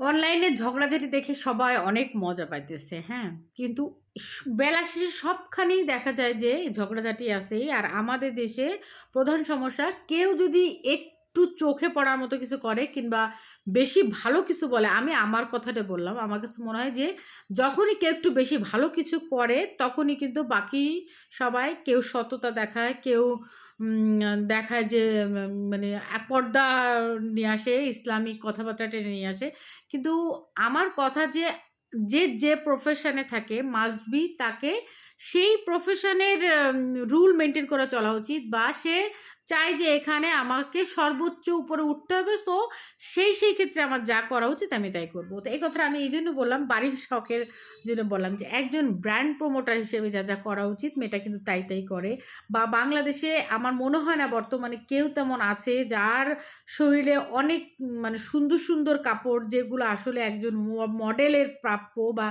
অনলাইনে ঝগড়াঝাটি দেখে সবাই অনেক মজা পাইতেছে হ্যাঁ? কিন্তু বেলা শেষে সবখানেই দেখা যায় যে ঝগড়াঝাটি আছে আর আমাদের দেশে প্রধান সমস্যা, কেউ যদি একটু চোখে পড়ার মতো কিছু করে কিংবা বেশি ভালো কিছু বলে, আমি আমার কথাটা বললাম, আমার কাছে মনে হয় যে যখনই কেউ একটু বেশি ভালো কিছু করে, তখনই কিন্তু বাকি সবাই কেউ সততা দেখায়, কেউ দেখায় যে মানে পর্দা নিয়ে আসে, ইসলামিক কথাবার্তা টেনে নিয়ে আসে। কিন্তু আমার কথা যে যে যে প্রফেশনে থাকে মাস্ট বি তাকে সেই প্রফেশনের রুল মেনটেন করে চলা উচিত বা সে চায় যে এখানে আমাকে সর্বোচ্চ উপরে উঠতে হবে। সো সেই সেই ক্ষেত্রে আমার যা করা উচিত আমি তাই করব। তো এই কথাটা আমি এই জন্য বললাম, বাড়ির শখের জন্য বললাম যে একজন ব্র্যান্ড প্রমোটার হিসেবে যা যা করা উচিত, মেয়েটা কিন্তু তাই তাই করে। বা বাংলাদেশে আমার মনে হয় না বর্তমানে কেউ তেমন আছে যার শরীরে অনেক মানে সুন্দর সুন্দর কাপড় যেগুলো আসলে একজন মডেলের প্রাপ্য বা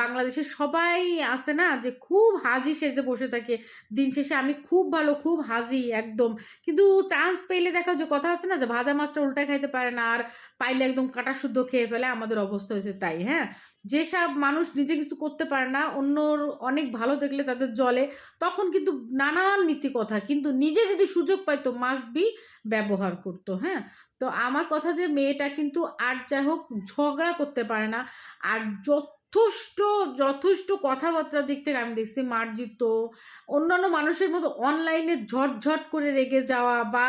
বাংলাদেশে সবাই আছে না যে খুব হাজি সেজে বসে থাকে। দিন শেষে আমি খুব ভালো, খুব হাজি, একদম কিন্তু চান্স পেলে দেখা যে কথা আছে না যে ভাজা মাছটা উল্টা খাইতে পারে না, আর পাইলে একদম কাটা শুদ্ধ খেয়ে ফেলে, আমাদের অবস্থা হয়েছে তাই হ্যাঁ? যেসব মানুষ নিজে কিছু করতে পারে না, অন্যর অনেক ভালো দেখলে তাদের জলে, তখন কিন্তু নানান নীতি কথা, কিন্তু নিজে যদি সুযোগ পাইতো মাস্ট বি ব্যবহার করতো হ্যাঁ? তো আমার কথা যে মেয়েটা কিন্তু আর যাই হোক ঝগড়া করতে পারে না, আর যথেষ্ট যথেষ্ট কথাবার্তার দিক থেকে আমি দেখছি মার্জিত, অন্যান্য মানুষের মতো অনলাইনে ঝটঝট করে রেগে যাওয়া বা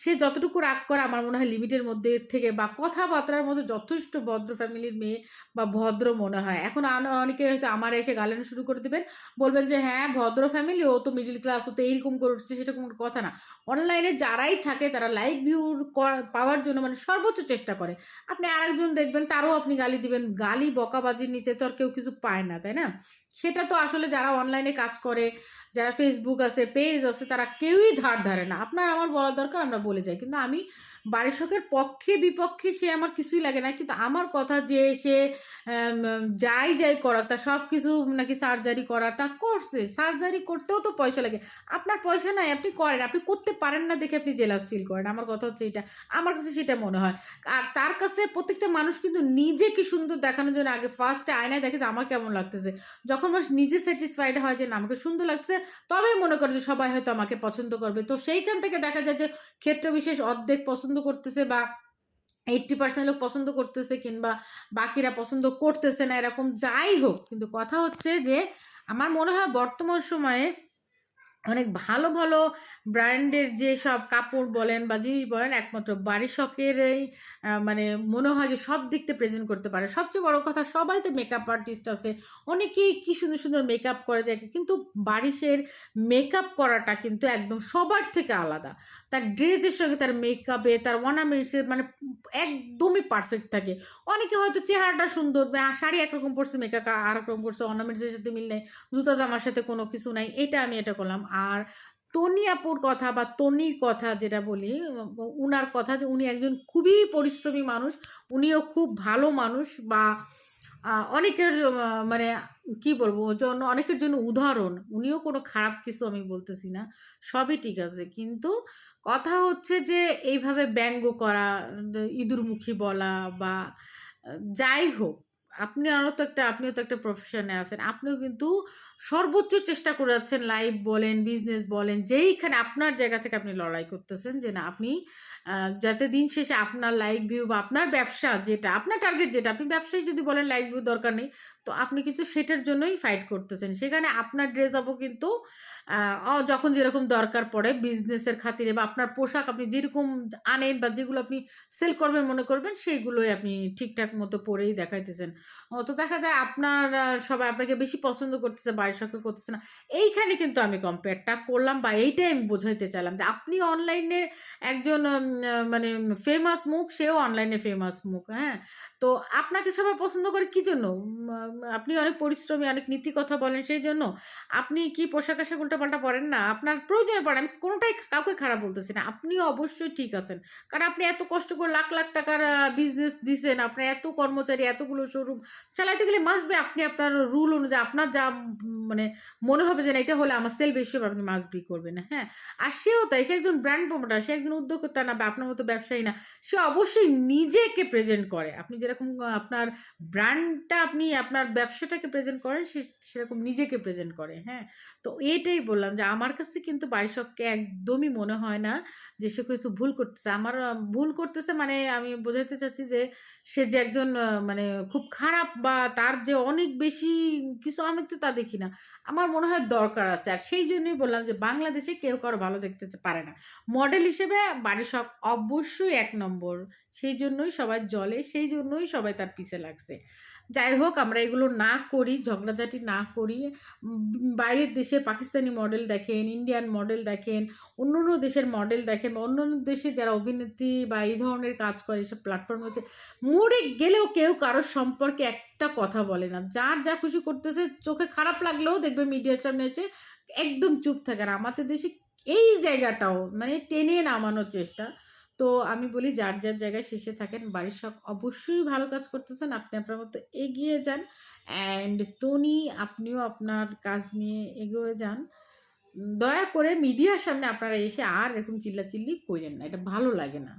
সে যতটুকু রাগ করে আমার মনে হয় লিমিটের মধ্যে থেকে বা কথাবার্তার মধ্যে যথেষ্ট ভদ্র ফ্যামিলির মেয়ে বা ভদ্র মনে হয়। এখন অনেকে হয়তো আমার এসে গালানো শুরু করে দেবেন, বলবেন যে হ্যাঁ ভদ্র ফ্যামিলি, ও তো মিডিল ক্লাস ও তো এইরকম করে উঠছে সেটা কোনো কথা না। অনলাইনে যারাই থাকে, তারা লাইক ভিউ পাওয়ার জন্য মানে সর্বোচ্চ চেষ্টা করে। আপনি আরেকজন দেখবেন, তারও আপনি গালি দিবেন। গালি বকাবাজির নিচে তো আর কেউ কিছু পায় না, তাই না? সেটা তো আসলে যারা অনলাইনে কাজ করে, যারা ফেসবুক আছে পেজ আছে, তারা কেউই ধার ধারে না। আপনার আমার বলার দরকার, আমরা বলে যাই। কিন্তু আমি বাড়ির পক্ষে বিপক্ষে সে আমার কিছুই লাগে না। কিন্তু আমার কথা যে সে যাই যাই করার তা সব কিছু নাকি সার্জারি করার, তা করছে। সার্জারি করতেও তো পয়সা লাগে। আপনার পয়সা নাই, আপনি করেন। আপনি করতে পারেন না দেখে আপনি জেলাস ফিল করেন। আমার কথা হচ্ছে এটা। আমার কাছে সেটা মনে হয়। আর তার কাছে প্রত্যেকটা মানুষ কিন্তু নিজেকে সুন্দর দেখানোর জন্য আগে ফার্স্টে আয়নায় দেখে যে আমার কেমন লাগতেছে। যখন মানুষ নিজে স্যাটিসফাইড হয় যে না, আমাকে সুন্দর লাগছে তবে মনে করে যে সবাই হয়তো আমাকে পছন্দ করবে। তো সেইখান থেকে দেখা যায় যে ক্ষেত্র বিশেষ অর্ধেক পছন্দ করতেছে বা এইটটি পার্সেন্ট লোক পছন্দ করতেছে কিংবা বাকিরা পছন্দ করতেছে না, এরকম যাই হোক, কিন্তু কথা হচ্ছে যে আমার মনে হয় বর্তমান সময়ে অনেক ভালো ভালো ব্র্যান্ডের যে সব কাপড় বলেন বা জিনিস বলেন, একমাত্র বাড়ির শখেরই মানে মনে হয় যে সব দিক থেকে প্রেজেন্ট করতে পারে। সবচেয়ে বড় কথা, সবাই তো মেকআপ আর্টিস্ট আছে। অনেকেই কি সুন্দর সুন্দর মেকআপ করে যায়, কিন্তু বারিশের মেকআপ করাটা কিন্তু একদম সবার থেকে আলাদা। তার ড্রেসের সঙ্গে তার মেকআপে তার অর্নামেন্টসের মানে একদমই পারফেক্ট থাকে। অনেকে হয়তো চেহারাটা সুন্দর শাড়ি একরকম পরছে মেকআপ আর রকম করছে অর্নামেন্টসের সাথে মিল নেই, জুতা জামার সাথে কোনো কিছু নাই, এটা আমি এটা করলাম। আর তনি আপুর কথা বা তনির কথা যেটা বলি, উনার কথা যে উনি একজন খুবই পরিশ্রমী মানুষ, উনিও খুব ভালো মানুষ বা অনেকের মানে কি বলব জন্য অনেকের জন্য উদাহরণ, উনিও কোনো খারাপ কিছু আমি বলতেছি না, সবই ঠিক আছে। কিন্তু কথা হচ্ছে যে এইভাবে ব্যঙ্গ করা, ইঁদুরমুখী বলা বা, যাই হোক, আপনি আরও তো একটা, আপনিও তো একটা প্রফেশনে আছেন, আপনিও কিন্তু সর্বোচ্চ চেষ্টা করে যাচ্ছেন লাইভ বলেন, বিজনেস বলেন, যেইখানে আপনার জায়গা থেকে আপনি লড়াই করতেছেন যে না, আপনি যাতে দিন শেষে আপনার লাইক ভিউ বা আপনার ব্যবসা যেটা, আপনার টার্গেট যেটা, আপনি ব্যবসায়ী যদি বলেন লাইক ভিউ দরকার নেই, তো আপনি কিন্তু সেটার জন্যই ফাইট করতেছেন। সেখানে আপনার ড্রেস আপও কিন্তু যখন যেরকম দরকার পড়ে বিজনেসের খাতিরে বা আপনার পোশাক আপনি যেরকম আনেন বা যেগুলো আপনি সেল করবেন, মনে করবেন, সেইগুলোই আপনি ঠিকঠাক মতো পরেই দেখাইতেছেন। তো দেখা যায় আপনার সবাই আপনাকে বেশি পছন্দ করতেছে বাড়ির করতেছে না। এইখানে কিন্তু আমি কম্পেয়ারটা করলাম বা এইটাই আমি বোঝাইতে চাইলাম যে আপনি অনলাইনে একজন মানে ফেমাস মুখ, সেও অনলাইনে ফেমাস মুখ হ্যাঁ? তো আপনাকে সবাই পছন্দ করে কি জন্য? আপনি অনেক পরিশ্রমী, অনেক নীতি কথা বলেন, সেই জন্য। আপনি কি পোশাক আশাক উল্টা উল্টাপাল্টা পড়েন না? আপনার প্রয়োজনে পড়েন আমি কোনোটাই কাউকে খারাপ বলতেছি না। আপনিও অবশ্যই ঠিক আছেন। কারণ আপনি এত কষ্ট করে লাখ লাখ টাকার বিজনেস দিছেন, আপনার এত কর্মচারী, এতগুলো শোরুম চালাইতে গেলে মাসবে আপনি আপনার রুল অনুযায়ী, আপনার যা মানে মনে হবে যে না, এটা হলে আমার সেল বেশি হবে আপনি মাস বি করবেন। হ্যাঁ আর সেও তাই, সে একজন ব্র্যান্ড প্রমোটার সে একজন উদ্যোক্তা না বা আপনার মতো ব্যবসায়ী না, সে অবশ্যই নিজেকে প্রেজেন্ট করে। আপনি যেরকম আপনার ব্র্যান্ডটা আপনি আপনার ব্যবসাটাকে প্রেজেন্ট করেন, সে সেরকম নিজেকে প্রেজেন্ট করে। হ্যাঁ তো এটাই বললাম যে আমার কাছে কিন্তু বাড়ির সবকে একদমই মনে হয় না যে সে কিছু ভুল করতেছে। আমার ভুল করতেছে মানে আমি বোঝাতে চাচ্ছি যে সে যে একজন মানে খুব খারাপ বা তার যে অনেক বেশি কিছু, আমি তো তা দেখি না। আমার মনে হয় দরকার আছে। আর সেই জন্যই বললাম যে, বাংলাদেশে কেউ কারও ভালো দেখতে পারে না। মডেল হিসেবে সব অবশ্যই এক নম্বর। সেই জন্যই সবাই জলে সেই জন্যই সবাই তার পিছে লাগছে। যাই হোক, আমরা এগুলো না করি, ঝগড়াঝাটি না করি। বাইরের দেশে পাকিস্তানি মডেল দেখেন ইন্ডিয়ান মডেল দেখেন অন্য অন্য দেশের মডেল দেখেন, বা অন্য অন্য দেশে যারা অভিনেত্রী বা এই ধরনের কাজ করে, এসব প্ল্যাটফর্ম হচ্ছে মরে গেলেও কেউ কারোর সম্পর্কে একটা কথা বলে না। যার যা খুশি করতেছে, চোখে খারাপ লাগলেও দেখবে মিডিয়ার সামনে এসে একদম চুপ থাকে। আর আমাদের দেশে এই জায়গাটাও মানে টেনে নামানোর চেষ্টা। তো আমি বলি যার যার জায়গায় শেষে থাকেন বাড়ির সব অবশ্যই ভালো কাজ করতেছেন, আপনি আপনার মতো এগিয়ে যান। অ্যান্ড তনি আপনিও আপনার কাজ নিয়ে এগিয়ে যান। দয়া করে মিডিয়ার সামনে আপনারা এসে আর এরকম চিল্লাচিল্লি করেন না, এটা ভালো লাগে না।